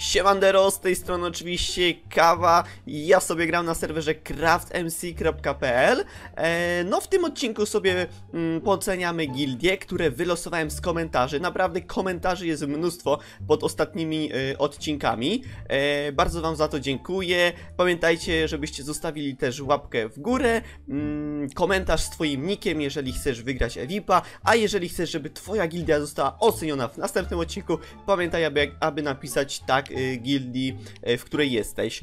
Siemandero, z tej strony oczywiście Kawa. Ja sobie gram na serwerze craftmc.pl e, No w tym odcinku sobie mm, pooceniamy gildie, które wylosowałem z komentarzy. Naprawdę komentarzy jest mnóstwo pod ostatnimi e, odcinkami. E, Bardzo wam za to dziękuję. Pamiętajcie, żebyście zostawili też łapkę w górę mm, Komentarz z twoim nickiem, jeżeli chcesz wygrać Evipa. A jeżeli chcesz, żeby twoja gildia została oceniona w następnym odcinku Pamiętaj, aby, aby napisać tak gildii, y, w której jesteś.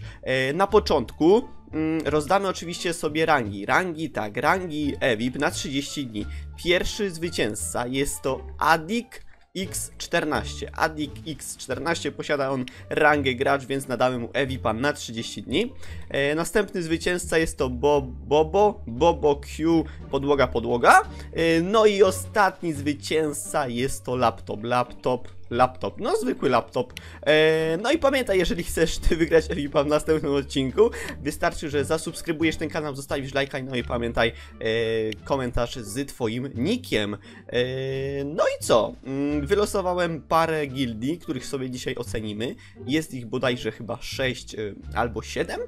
Y, Na początku mm, rozdamy oczywiście sobie rangi. Rangi, tak, rangi EVIP na 30 dni. Pierwszy zwycięzca jest to Adik X14. Adik X14 posiada on rangę gracz, więc nadamy mu EVIPa na 30 dni. E, następny zwycięzca jest to Bo Bobo, Bobo Q, podłoga, podłoga. E, no i ostatni zwycięzca jest to laptop, laptop, laptop, no zwykły laptop. E, no i pamiętaj, jeżeli chcesz ty wygrać EVIPa w następnym odcinku, wystarczy, że zasubskrybujesz ten kanał, zostawisz lajka, no i pamiętaj e, komentarz z twoim nickiem. E, no i co? Mm, Wylosowałem parę gildii, których sobie dzisiaj ocenimy. Jest ich bodajże chyba 6 e, albo 7.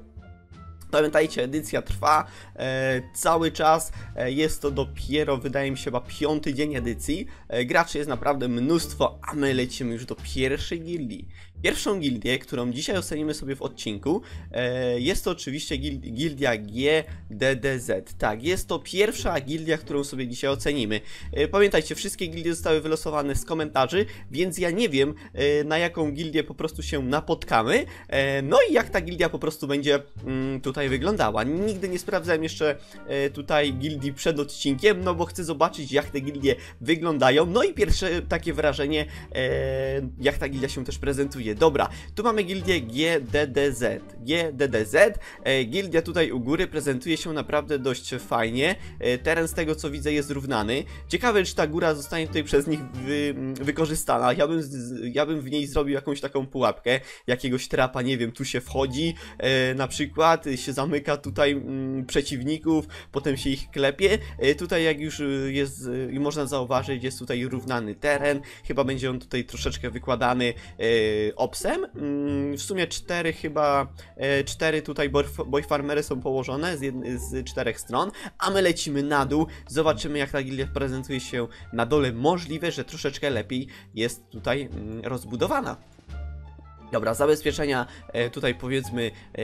Pamiętajcie, edycja trwa e, cały czas, e, jest to dopiero, wydaje mi się, chyba piąty dzień edycji. E, graczy jest naprawdę mnóstwo, a my lecimy już do pierwszej gildii. Pierwszą gildię, którą dzisiaj ocenimy sobie w odcinku, e, jest to oczywiście gil gildia GDDZ. Tak, jest to pierwsza gildia, którą sobie dzisiaj ocenimy. E, pamiętajcie, wszystkie gildie zostały wylosowane z komentarzy, więc ja nie wiem, e, na jaką gildię po prostu się napotkamy. No i jak ta gildia po prostu będzie mm, tutaj wyglądała. Nigdy nie sprawdzałem jeszcze tutaj gildii przed odcinkiem, no bo chcę zobaczyć, jak te gildie wyglądają. No i pierwsze takie wrażenie, jak ta gildia się też prezentuje. Dobra, tu mamy gildię GDDZ. GDDZ. E, gildia tutaj u góry prezentuje się naprawdę dość fajnie. E, teren z tego co widzę jest równany. Ciekawe, czy ta góra zostanie tutaj przez nich wy, wykorzystana. Ja bym, ja bym w niej zrobił jakąś taką pułapkę, jakiegoś trapa, nie wiem, tu się wchodzi, e, na przykład się zamyka tutaj mm, przeciwników, potem się ich klepie. E, tutaj jak już jest, y, można zauważyć, jest tutaj równany teren. Chyba będzie on tutaj troszeczkę wykładany e, opsem. Mm, w sumie cztery chyba, e, cztery tutaj boy- farmery są położone z, jedn- z czterech stron, a my lecimy na dół, zobaczymy jak ta gildia prezentuje się na dole. Możliwe, że troszeczkę lepiej jest tutaj mm, rozbudowana. Dobra, zabezpieczenia e, tutaj powiedzmy e,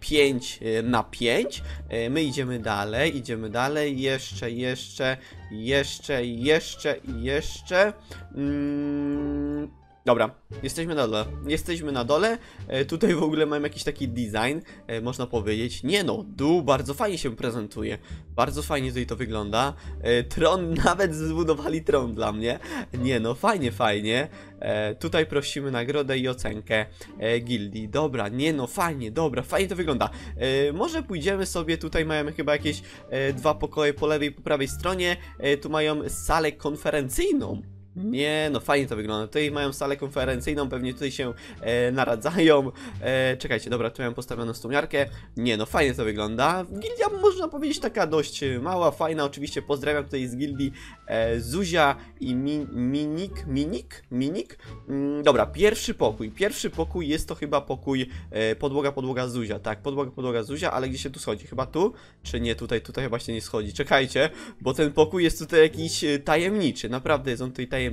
5 e, na 5. E, my idziemy dalej, idziemy dalej, jeszcze, jeszcze, jeszcze, jeszcze jeszcze. Mm, Dobra, jesteśmy na dole. Jesteśmy na dole. E, tutaj w ogóle mam jakiś taki design, e, można powiedzieć. Nie no, dół bardzo fajnie się prezentuje. Bardzo fajnie tutaj to wygląda. E, tron, nawet zbudowali tron dla mnie. Nie no, fajnie, fajnie. E, tutaj prosimy nagrodę i ocenkę e, gildii. Dobra, nie no, fajnie, dobra, fajnie to wygląda. E, może pójdziemy sobie, tutaj mają chyba jakieś e, dwa pokoje po lewej i po prawej stronie. E, tu mają salę konferencyjną. Nie, no fajnie to wygląda. Tutaj mają salę konferencyjną, pewnie tutaj się e, naradzają. E, czekajcie, dobra, tu mam postawioną stołniarkę. Nie, no fajnie to wygląda. Gildia można powiedzieć taka dość mała, fajna. Oczywiście pozdrawiam tutaj z gildii e, Zuzia i mi, Minik, Minik, Minik. Mm, dobra, pierwszy pokój. Pierwszy pokój jest to chyba pokój e, podłoga, podłoga Zuzia. Tak, podłoga, podłoga Zuzia, ale gdzie się tu schodzi? Chyba tu? Czy nie tutaj? Tutaj chyba się nie schodzi. Czekajcie, bo ten pokój jest tutaj jakiś e, tajemniczy. Naprawdę jest on tutaj tajemniczy.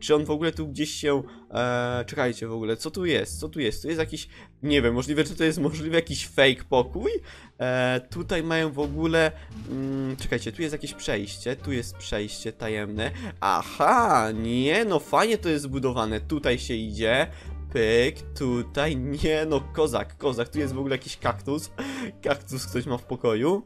Czy on w ogóle tu gdzieś się... E, czekajcie w ogóle, co tu jest? Co tu jest? Tu jest jakiś... Nie wiem, możliwe, czy to jest możliwe jakiś fake pokój? E, tutaj mają w ogóle... Mm, czekajcie, tu jest jakieś przejście. Tu jest przejście tajemne. Aha, nie, no fajnie to jest zbudowane. Tutaj się idzie. Pyk, tutaj, nie no, kozak, kozak, tu jest w ogóle jakiś kaktus, kaktus ktoś ma w pokoju,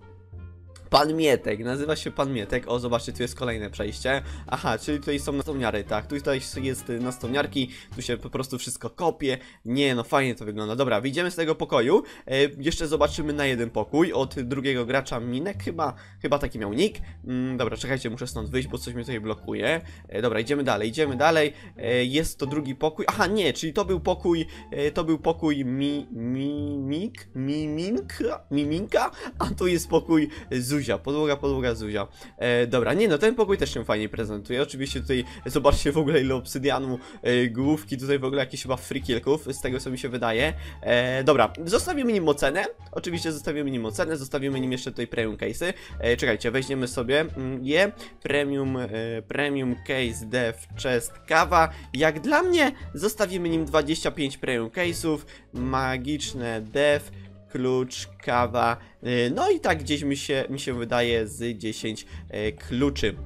Pan Mietek, nazywa się Pan Mietek. O, zobaczcie, tu jest kolejne przejście. Aha, czyli tutaj są nastowniary, tak. Tutaj jest y, nastowniarki, tu się po prostu wszystko kopie. Nie, no fajnie to wygląda. Dobra, wyjdziemy z tego pokoju. E, jeszcze zobaczymy na jeden pokój od drugiego gracza Minek, chyba, chyba taki miał nick. Mm, dobra, czekajcie, muszę stąd wyjść, bo coś mnie tutaj blokuje. E, dobra, idziemy dalej, idziemy dalej. E, jest to drugi pokój. Aha, nie, czyli to był pokój, e, to był pokój mi, Mimik, Miminka, Miminka, a tu jest pokój Zuzi Zuzia, podłoga, podłoga, Zuzia. E, dobra, nie no, ten pokój też się fajnie prezentuje. Oczywiście tutaj, zobaczcie w ogóle ile obsydianu, e, główki, tutaj w ogóle jakieś chyba frikilków, z tego co mi się wydaje. E, dobra, zostawimy nim ocenę. Oczywiście zostawimy nim ocenę, zostawimy nim jeszcze tutaj premium case'y. E, czekajcie, weźmiemy sobie mm, je. Premium, e, premium case, dev, chest, kawa. Jak dla mnie, zostawimy nim 25 premium case'ów, magiczne dev, klucz, kawa, y, no i tak gdzieś mi się, mi się wydaje z 10 e, kluczy.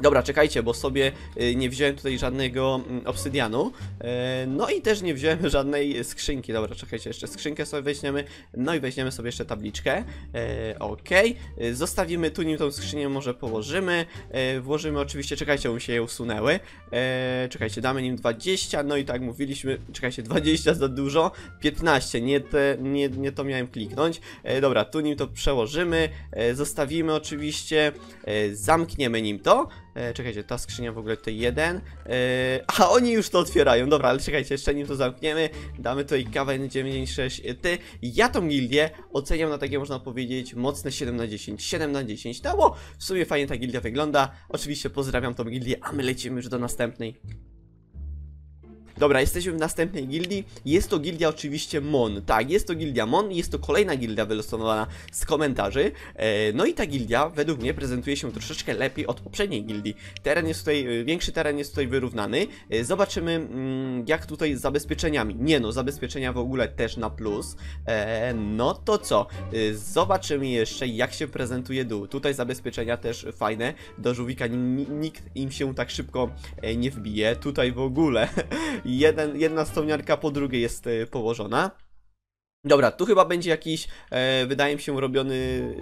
Dobra, czekajcie, bo sobie y, nie wziąłem tutaj żadnego mm, obsydianu. E, No i też nie wziąłem żadnej skrzynki. Dobra, czekajcie, jeszcze skrzynkę sobie weźmiemy. No i weźmiemy sobie jeszcze tabliczkę. E, Okej. Y, Zostawimy tu nim tą skrzynię, może położymy. E, Włożymy oczywiście, czekajcie, mi się je usunęły. E, Czekajcie, damy nim 20. No i tak mówiliśmy, czekajcie, 20 za dużo. 15, nie, te, nie, nie to miałem kliknąć. E, Dobra, tu nim to przełożymy. E, Zostawimy oczywiście. E, Zamkniemy nim to. E, czekajcie, ta skrzynia w ogóle tutaj jeden. E, a oni już to otwierają. Dobra, ale czekajcie, jeszcze nim to zamkniemy. Damy tutaj kawę 96 ty. Ja tą gildię oceniam na takie, można powiedzieć, mocne 7 na 10. 7 na 10. No bo w sumie fajnie ta gildia wygląda. Oczywiście pozdrawiam tą gildię, a my lecimy już do następnej. Dobra, jesteśmy w następnej gildii. Jest to gildia oczywiście Mon. Tak, jest to gildia Mon. Jest to kolejna gildia wylosowana z komentarzy. E, no i ta gildia według mnie prezentuje się troszeczkę lepiej od poprzedniej gildii. Teren jest tutaj, e, większy teren jest tutaj wyrównany. E, zobaczymy mm, jak tutaj z zabezpieczeniami. Nie no, zabezpieczenia w ogóle też na plus. No to co? Zobaczymy jeszcze jak się prezentuje dół. Tutaj zabezpieczenia też fajne. Do żółwika ni- nikt im się tak szybko nie wbije. Tutaj w ogóle jeden, jedna stoniarka po drugiej jest e, położona. Dobra, tu chyba będzie jakiś, e, wydaje mi się, robiony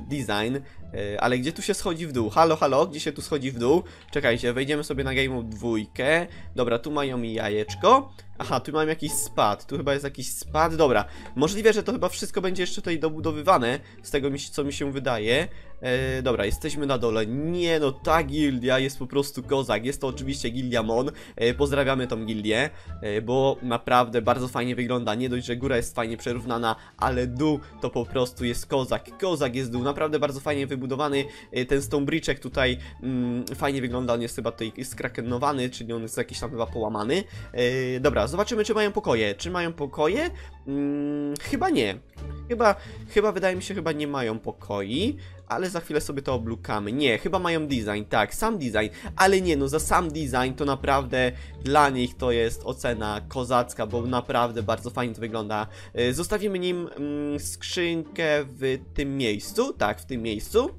design, e, ale gdzie tu się schodzi w dół? Halo, halo, gdzie się tu schodzi w dół? Czekajcie, wejdziemy sobie na Game dwójkę. Dobra, tu mają jajeczko. Aha, tu mam jakiś spad, tu chyba jest jakiś spad, dobra. Możliwe, że to chyba wszystko będzie jeszcze tutaj dobudowywane, z tego mi co mi się wydaje. E, dobra, jesteśmy na dole. Nie no, ta gildia jest po prostu kozak. Jest to oczywiście gildia Mon. E, pozdrawiamy tą gildię, e, bo naprawdę bardzo fajnie wygląda. Nie dość, że góra jest fajnie przerównana, ale dół to po prostu jest kozak. Kozak jest dół, naprawdę bardzo fajnie wybudowany. E, ten stonebridge'ek tutaj mm, fajnie wygląda, on jest chyba tutaj skrakenowany, czyli on jest jakiś tam chyba połamany. E, dobra, zobaczymy czy mają pokoje. Czy mają pokoje? Mm, chyba nie. Chyba, chyba wydaje mi się, chyba nie mają pokoi, ale za chwilę sobie to oblukamy. Nie, chyba mają design, tak, sam design, ale nie, no za sam design to naprawdę dla nich to jest ocena kozacka, bo naprawdę bardzo fajnie to wygląda. Y, Zostawimy nim mm, skrzynkę w tym miejscu, tak, w tym miejscu.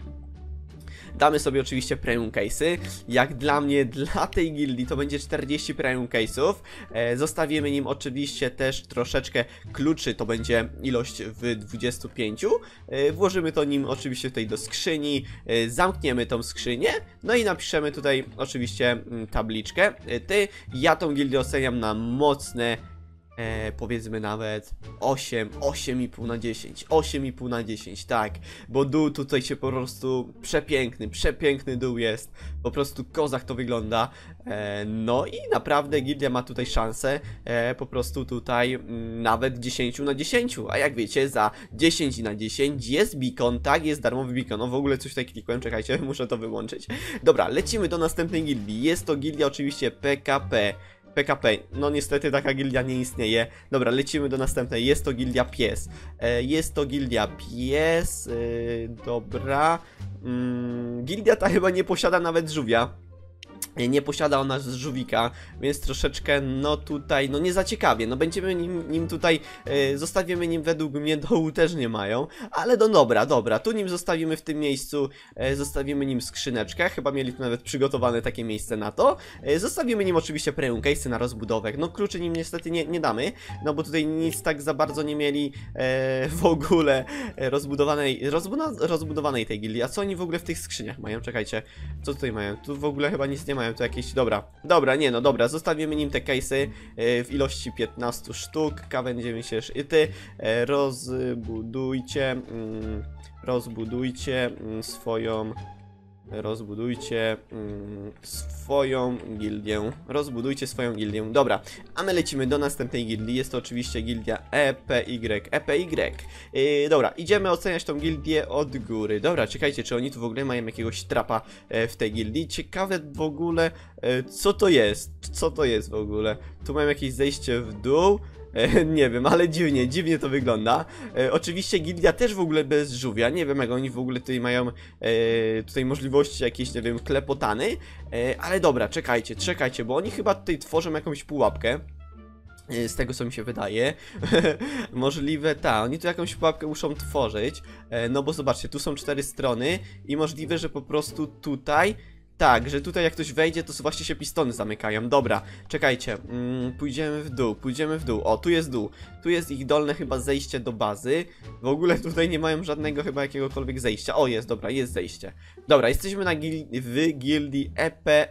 Damy sobie oczywiście premium case'y. Jak dla mnie, dla tej gildii to będzie 40 premium case'ów. E, zostawimy nim oczywiście też troszeczkę kluczy, to będzie ilość w 25. E, włożymy to nim oczywiście tutaj do skrzyni, e, zamkniemy tą skrzynię, no i napiszemy tutaj oczywiście mm, tabliczkę. E, ty, ja tą gildię oceniam na mocne e, powiedzmy nawet 8, 8,5 na 10, 8,5 na 10, tak, bo dół tutaj się po prostu przepiękny, przepiękny dół jest, po prostu kozak to wygląda, e, no i naprawdę Gildia ma tutaj szansę, e, po prostu tutaj mm, nawet 10 na 10, a jak wiecie, za 10 na 10 jest beacon, tak, jest darmowy beacon, no w ogóle coś tutaj klikłem, czekajcie, muszę to wyłączyć, dobra, lecimy do następnej gildii, jest to gildia oczywiście PKP, PKP. No niestety taka gildia nie istnieje. Dobra, lecimy do następnej. Jest to gildia pies. E, jest to gildia pies. E, dobra. Mm, gildia ta chyba nie posiada nawet żółwia. Nie posiada ona żółwika, więc troszeczkę, no tutaj, no nie za ciekawie. No będziemy nim, nim tutaj, e, zostawimy nim według mnie dołu też nie mają, ale no dobra, dobra, tu nim zostawimy w tym miejscu, e, zostawimy nim skrzyneczkę, chyba mieli tu nawet przygotowane takie miejsce na to. E, zostawimy nim oczywiście premium case na rozbudowę, no kluczy nim niestety nie, nie damy, no bo tutaj nic tak za bardzo nie mieli e, w ogóle e, rozbudowanej, rozbuda, rozbudowanej tej gildii. A co oni w ogóle w tych skrzyniach mają? Czekajcie, co tutaj mają? Tu w ogóle chyba nic nie mają, tu jakieś, dobra, dobra, nie no, dobra, zostawimy nim te case'y e, w ilości 15 sztuk, kawędziemy się szyty, e, rozbudujcie, mm, rozbudujcie mm, swoją rozbudujcie mm, swoją gildię. Rozbudujcie swoją gildię. Dobra, a my lecimy do następnej gildii. Jest to oczywiście gildia EPY. EPY. Yy, dobra, idziemy oceniać tą gildię od góry. Dobra, czekajcie, czy oni tu w ogóle mają jakiegoś trapa e, w tej gildii? Ciekawe w ogóle, e, co to jest? Co to jest w ogóle? Tu mam jakieś zejście w dół. E, nie wiem, ale dziwnie, dziwnie to wygląda. E, oczywiście gildia też w ogóle bez żółwia. Nie wiem, jak oni w ogóle tutaj mają e, tutaj możliwości jakieś, nie wiem, klepotany. E, ale dobra, czekajcie, czekajcie, bo oni chyba tutaj tworzą jakąś pułapkę. E, Z tego co mi się wydaje. możliwe, tak, oni tu jakąś pułapkę muszą tworzyć. E, no bo zobaczcie, tu są cztery strony i możliwe, że po prostu tutaj. Tak, że tutaj jak ktoś wejdzie, to właśnie się pistony zamykają. Dobra, czekajcie. Mm, pójdziemy w dół, pójdziemy w dół. O, tu jest dół. Tu jest ich dolne chyba zejście do bazy. W ogóle tutaj nie mają żadnego chyba jakiegokolwiek zejścia. O, jest, dobra, jest zejście. Dobra, jesteśmy na gil w gildii EPY.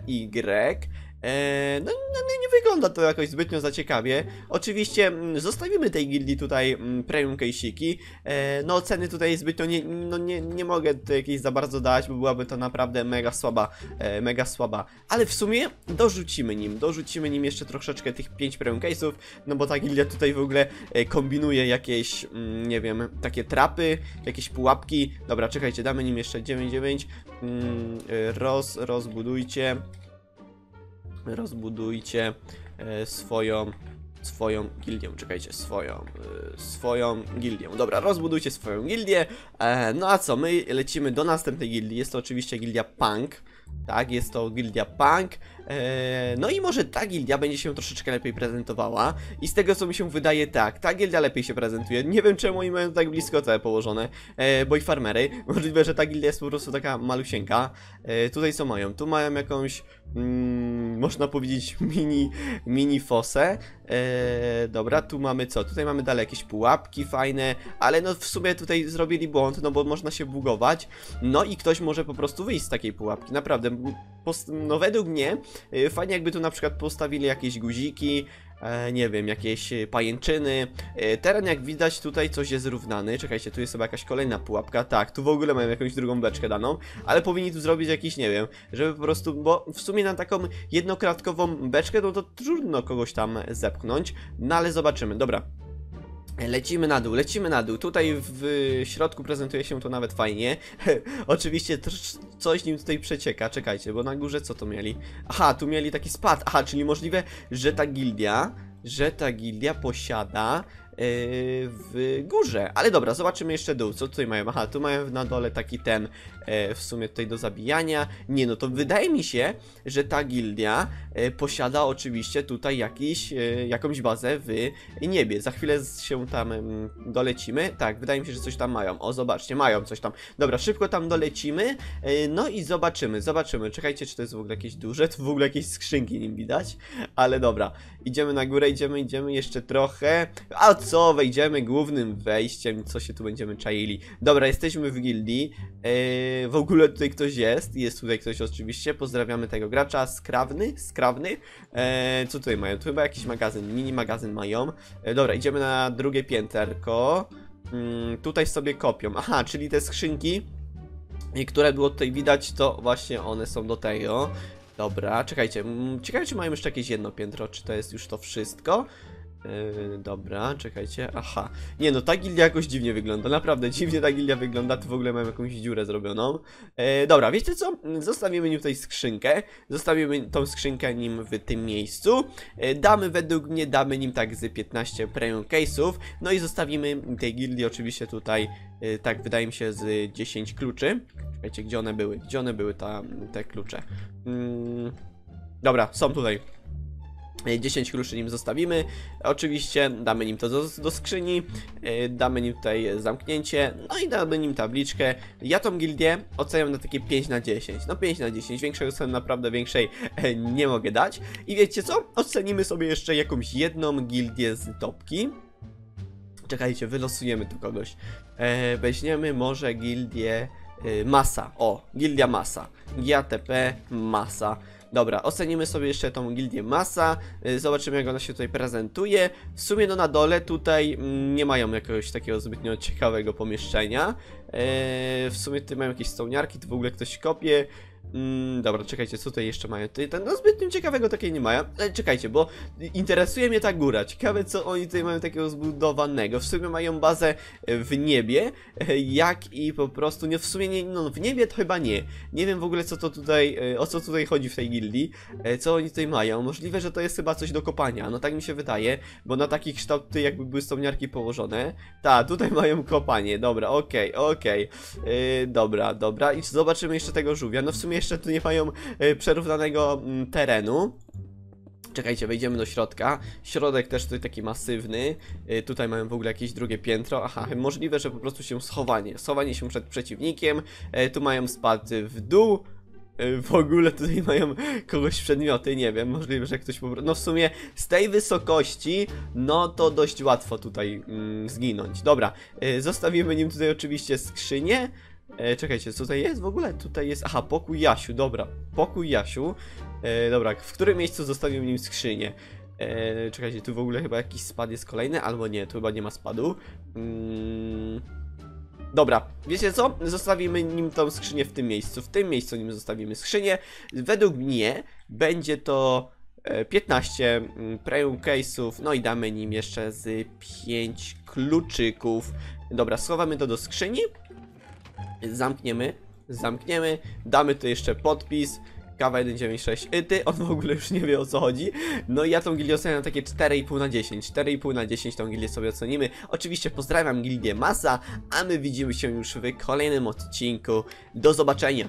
Eee, no, no, no nie wygląda to jakoś zbytnio za ciekawie. Oczywiście mm, zostawimy tej gildii tutaj mm, premium case'iki. Eee, no ceny tutaj zbytnio nie, no, nie, nie mogę tutaj jakiejś za bardzo dać, bo byłaby to naprawdę mega słaba, e, mega słaba. Ale w sumie dorzucimy nim, dorzucimy nim jeszcze troszeczkę tych 5 premium case'ów, no bo ta gildia tutaj w ogóle e, kombinuje jakieś, mm, nie wiem, takie trapy, jakieś pułapki. Dobra, czekajcie, damy nim jeszcze 9-9. Mm, e, roz, rozbudujcie rozbudujcie e, swoją swoją gildię, czekajcie, swoją e, swoją gildię. Dobra, rozbudujcie swoją gildię. E, no a co, my lecimy do następnej gildii. Jest to oczywiście gildia Punk. Tak, jest to gildia Punk. E, no i może ta gildia będzie się troszeczkę lepiej prezentowała. I z tego co mi się wydaje, tak, ta gildia lepiej się prezentuje. Nie wiem czemu oni mają tak blisko całe położone. E, bo i farmery. Możliwe, że ta gildia jest po prostu taka malusieńka. E, tutaj co mają? Tu mają jakąś mm, można powiedzieć mini, mini fosę. Dobra, tu mamy co? Tutaj mamy dalej jakieś pułapki fajne, ale no w sumie tutaj zrobili błąd, no bo można się bugować. No i ktoś może po prostu wyjść z takiej pułapki, naprawdę. no według mnie fajnie jakby tu na przykład postawili jakieś guziki, e, nie wiem, jakieś e, pajęczyny. E, teren jak widać tutaj coś jest zrównany. Czekajcie, tu jest chyba jakaś kolejna pułapka. Tak, tu w ogóle mają jakąś drugą beczkę daną, ale powinni tu zrobić jakiś, nie wiem, żeby po prostu, bo w sumie na taką jednokratkową beczkę, no to trudno kogoś tam zepchnąć. No ale zobaczymy, dobra. Lecimy na dół, lecimy na dół. Tutaj w środku prezentuje się to nawet fajnie. Oczywiście coś nim tutaj przecieka. Czekajcie, bo na górze co to mieli? Aha, tu mieli taki spad. Aha, czyli możliwe, że ta gildia, że ta gildia posiada w górze. Ale dobra, zobaczymy jeszcze dół. Co tutaj mają? Aha, tu mają na dole taki ten e, w sumie tutaj do zabijania. Nie, no to wydaje mi się, że ta gildia e, posiada oczywiście tutaj jakiś, e, jakąś bazę w niebie. Za chwilę się tam dolecimy. Tak, wydaje mi się, że coś tam mają. O, zobaczcie, mają coś tam. Dobra, szybko tam dolecimy. e, No i zobaczymy, zobaczymy. Czekajcie, czy to jest w ogóle jakieś duże. Tu w ogóle jakieś skrzynki nim widać. Ale dobra, idziemy na górę, idziemy, idziemy jeszcze trochę. A co, wejdziemy głównym wejściem. Co się tu będziemy czaili? Dobra, jesteśmy w gildii. E, w ogóle tutaj ktoś jest. Jest tutaj ktoś oczywiście. Pozdrawiamy tego gracza. Skrawny, skrawny. E, co tutaj mają? Tu chyba jakiś magazyn, mini magazyn mają. E, dobra, idziemy na drugie pięterko. Tutaj sobie kopią. Aha, czyli te skrzynki, które było tutaj widać, to właśnie one są do tego. Dobra, czekajcie. mm, Ciekawe, czy mają jeszcze jakieś jedno piętro, czy to jest już to wszystko? Yy, dobra, czekajcie. Aha. Nie no, ta gildia jakoś dziwnie wygląda. Naprawdę dziwnie ta gildia wygląda. Tu w ogóle mam jakąś dziurę zrobioną. E, dobra, wiecie co? Zostawimy nim tutaj skrzynkę. Zostawimy tą skrzynkę nim w tym miejscu. E, damy według mnie, damy nim tak z 15 premium case'ów. No i zostawimy tej gildii oczywiście tutaj, e, tak wydaje mi się, z 10 kluczy. Czekajcie, gdzie one były? Gdzie one były, ta, te klucze? Mm, dobra, są tutaj. E, 10 kluczy nim zostawimy. Oczywiście damy nim to do, do skrzyni, e, damy nim tutaj zamknięcie, no i damy nim tabliczkę. Ja tą gildię oceniam na takie 5 na 10. No 5 na 10, większej oceny naprawdę większej e, nie mogę dać. I wiecie co? Ocenimy sobie jeszcze jakąś jedną gildię z topki. Czekajcie, wylosujemy tu kogoś. E, weźmiemy może gildię e, Masa. O, gildia Masa. GATP Masa. Dobra, ocenimy sobie jeszcze tą gildię Masa, y, zobaczymy jak ona się tutaj prezentuje. W sumie no na dole tutaj mm, nie mają jakiegoś takiego zbytnio ciekawego pomieszczenia. E, w sumie tutaj mają jakieś stołniarki, tu w ogóle ktoś kopie. Mm, dobra, czekajcie, co tutaj jeszcze mają? Tutaj no zbyt ciekawego takiej nie mają. Ale czekajcie, bo interesuje mnie ta góra. Ciekawe, co oni tutaj mają takiego zbudowanego. W sumie mają bazę e, w niebie, e, jak i po prostu, nie w sumie nie, no w niebie to chyba nie. Nie wiem w ogóle, co to tutaj, e, o co tutaj chodzi w tej gildii, co oni tutaj mają. Możliwe, że to jest chyba coś do kopania, no tak mi się wydaje, bo na taki kształt tutaj jakby były stopniarki położone. Ta, tutaj mają kopanie, dobra, okej, okej. Yy, dobra, dobra. I zobaczymy jeszcze tego żółwia. No w sumie jeszcze tu nie mają yy, przerównanego mm, terenu. Czekajcie, wejdziemy do środka. Środek też tutaj taki masywny. Yy, tutaj mają w ogóle jakieś drugie piętro. Aha, możliwe, że po prostu się schowanie. Schowanie się przed przeciwnikiem. Yy, tu mają spad w dół. W ogóle tutaj mają kogoś przedmioty, nie wiem, możliwe, że ktoś po prostu... No w sumie z tej wysokości, no to dość łatwo tutaj mm, zginąć. Dobra, zostawimy nim tutaj oczywiście skrzynię. E, czekajcie, co tutaj jest w ogóle? Tutaj jest. Aha, pokój Jasiu, dobra. Pokój Jasiu. E, dobra, w którym miejscu zostawił nim skrzynię? E, czekajcie, tu w ogóle chyba jakiś spad jest kolejny, albo nie, tu chyba nie ma spadu. Mm. Dobra, wiecie co? Zostawimy nim tą skrzynię w tym miejscu. W tym miejscu nim zostawimy skrzynię. Według mnie będzie to e, 15 mm, premium case'ów, no i damy nim jeszcze z 5 kluczyków. Dobra, schowamy to do skrzyni zamkniemy, zamkniemy, damy tu jeszcze podpis, kawa 196 yty, on w ogóle już nie wie o co chodzi, no i ja tą gildię oceniam takie 4,5 na 10, 4,5 na 10 tą gildię sobie ocenimy, oczywiście pozdrawiam gildię Masa, a my widzimy się już w kolejnym odcinku, do zobaczenia!